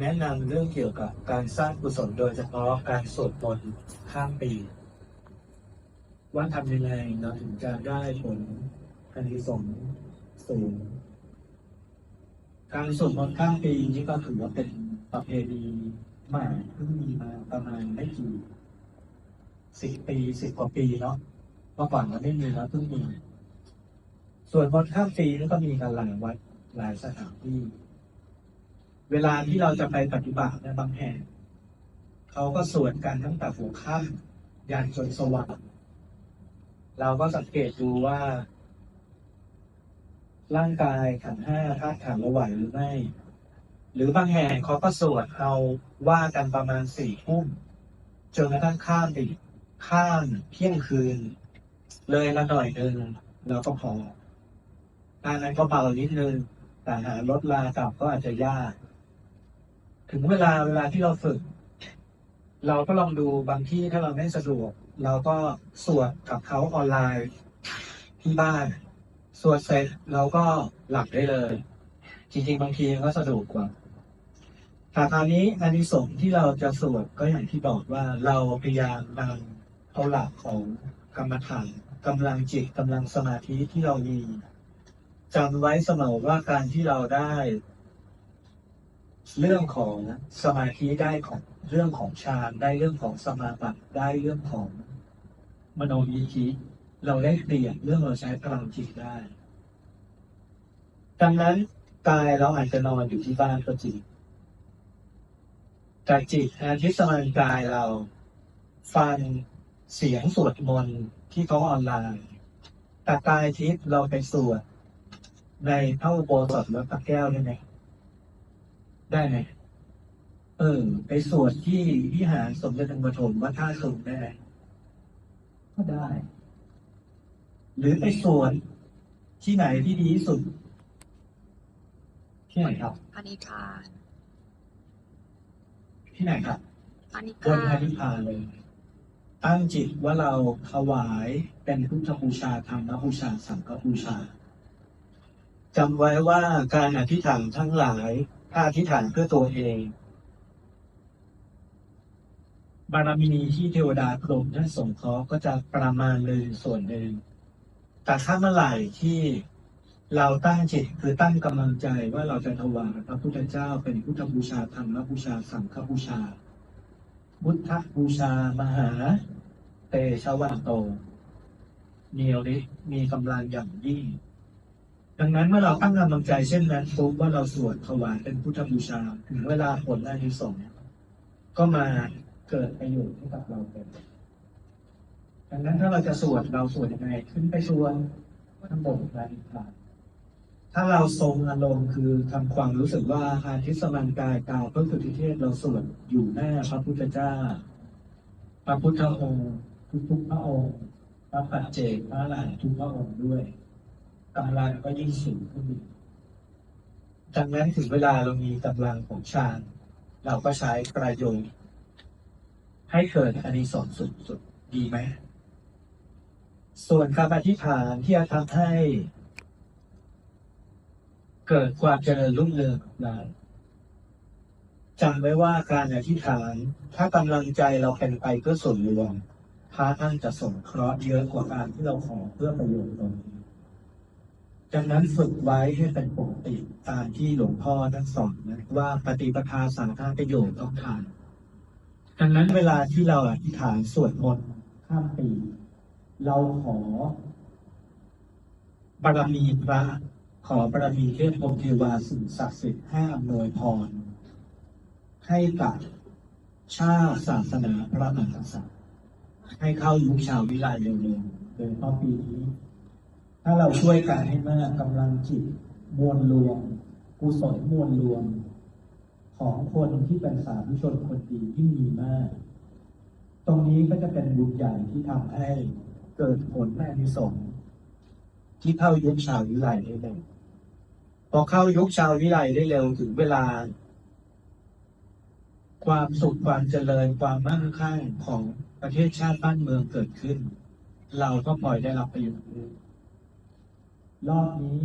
แนะนำเรื่องเกี่ยวกับการสร้างกุศลโดยเฉพาะการสวดมนต์ข้ามปี ว่าทำยังไงเราถึงจะได้ผลอานิสงส์สูงการสวดมนต์ข้ามปีนี่ก็ถือว่าเป็นประเพณีใหม่เพิ่งมีมาประมาณไม่กี่สิบปีสิบกว่าปีเนาะเมื่อก่อนมันไม่มีแล้วเพิ่งมีส่วนมนต์ข้ามปีนี่ก็มีกันหลายวัดหลายสถานที่ เวลาที่เราจะไปปฏิบัติในบางแห่งเขาก็สวดกันตั้งแต่หัวค่ำยันจนสว่างเราก็สังเกตดูว่า ร่างกายขันห้าธาตุขันธ์เราไหวหรือไม่ หรือบางแห่งเขาก็สวดเอาว่ากันประมาณสี่ทุ่มจนกระทั่งข้ามไปข้ามเที่ยงคืน เลยละหน่อยหนึ่งเราก็พออันนั้นก็เบานิดนึงแต่หารถลากลับก็อาจจะยาก ถึงเวลาเวลาที่เราฝึก เราก็ลองดูบางที่ถ้าเราไม่สะดวก เราก็สวดกับเขาออนไลน์ที่บ้านสวดเสร็จเราก็หลับได้เลย จริง ๆ บางทีก็สะดวกกว่าแต่คราวนี้อานิสงส์ที่เราจะสวดก็อย่างที่บอกว่าเราพยายามนำเอาหลักของกรรมฐานกำลังจิตกำลังสมาธิที่เรามีจำไว้เสมอว่าการที่เราได้ เรื่องของสมาธิได้ของเรื่องของฌานได้เรื่องของสมาบัติได้เรื่องของมโนยิธิเราได้เปลี่ยนเรื่องเราใช้พลังจิตได้ ดังนั้นกายเราอาจจะนอนอยู่ที่บ้านก็จริงแต่จิตแทนที่สมานกายเรา ฟังเสียงสวดมนต์ที่เขาออนไลน์แต่กายทิพย์เราไปสวดในพระอุโบสถและพระแก้วได้ไหม ได้ไหมเออ ไปสวดที่วิหารสมเด็จพระปฐมวัดท่าสูงได้ไหมก็ได้ หรือไปสวดที่ไหนที่ดีที่สุด ที่ไหนครับพระนิพพานที่ไหนครับพระนิพบนพาพระนนิพพานเลย ตั้งจิตว่าเราถวายเป็นพุทธบูชาธรรมบูชาสังฆบูชาจำไว้ว่าการอธิษฐานทั้งหลาย ถ้าอธิษฐานเพื่อตัวเอง บารมีที่เทวดาพรหมท่านสงเคราะห์ก็จะประมาณเลยส่วนหนึ่ง แต่ถ้าเมื่อไหร่ที่เราตั้งจิตคือตั้งกำลังใจว่าเราจะถวายพระพุทธเจ้าเป็นพุทธบูชาธรรมบูชาสังฆบูชา พุทธบูชามหา เตชะวันโตเนียวนิมีกำลังอย่างยิ่ง ดังนั้นเมื่อเราตั้งกำลังใจเช่นนั้นปุ๊บว่าเราสวดถวายเป็นพุทธบูชาถึงเวลาผลอานิสงส์ก็มาเกิดประโยชน์ให้กับเราเป็นดังนั้นถ้าเราจะสวดเราสวดยังไงขึ้นไปสวดข้างบนพระนิพพานถ้าเราทรงอารมณ์คือทำความรู้สึกว่าอาทิสมันกายกาวพระสุทธิเทศเราสวดอยู่หน้าพระพุทธเจ้า พระพุทธองค์ทุกๆพระองค์ พระปัจเจกพระอรหันต์ทุกพระองค์ด้วย กำลังก็ยิ่งสูงขึ้นดังนั้นถึงเวลาเรามีกำลังของฌานเราก็ใช้ประโยชน์ให้เกิดอานิสงส์สุดๆดีไหมส่วนคำอธิษฐานที่จะทำให้ เกิดความเจริญรุ่งเรืองของเราจำไว้ว่าการอธิษฐานถ้ากำลังใจเราเป็นไปเพื่อส่วนรวมพระท่านจะสงเคราะห์เยอะกว่าการที่เราขอเพื่อประโยชน์ตนเอง ดังนั้นฝึกไว้ให้เป็นปกติตามที่หลวงพ่อท่านสอนนะว่าปฏิปทาสาธารณประโยชน์ต้องทานดังนั้นเวลาที่เราอธิษฐานสวดมนต์ข้ามปี เราขอบารมีพระ ขอบารมีเทพพรมเทวาสิ่งศักดิ์สิทธิ์ให้อำนวยพร ให้กับชาติศาสนาพระมหากษัตริย์ให้เข้ายุคชาววิไลเร็วๆโดยเฉพาะปีนี้ ถ้าเราช่วยกันให้มากกำลังจิตมวลรวมกุศลมวลรวม ของคนที่เป็นสาธุชนคนดีที่มีมาก ตรงนี้ก็จะเป็นบุญใหญ่ที่ทำให้เกิดผลแม่นิสงที่เข้ายุคชาววิไลได้เร็วพอเข้ายุคชาววิไลได้เร็วถึงเวลา ความสุขความเจริญความมั่งคั่งของประเทศชาติบ้านเมืองเกิดขึ้น เราก็ปล่อยได้รับประโยชน์ ด้วยรอบนี้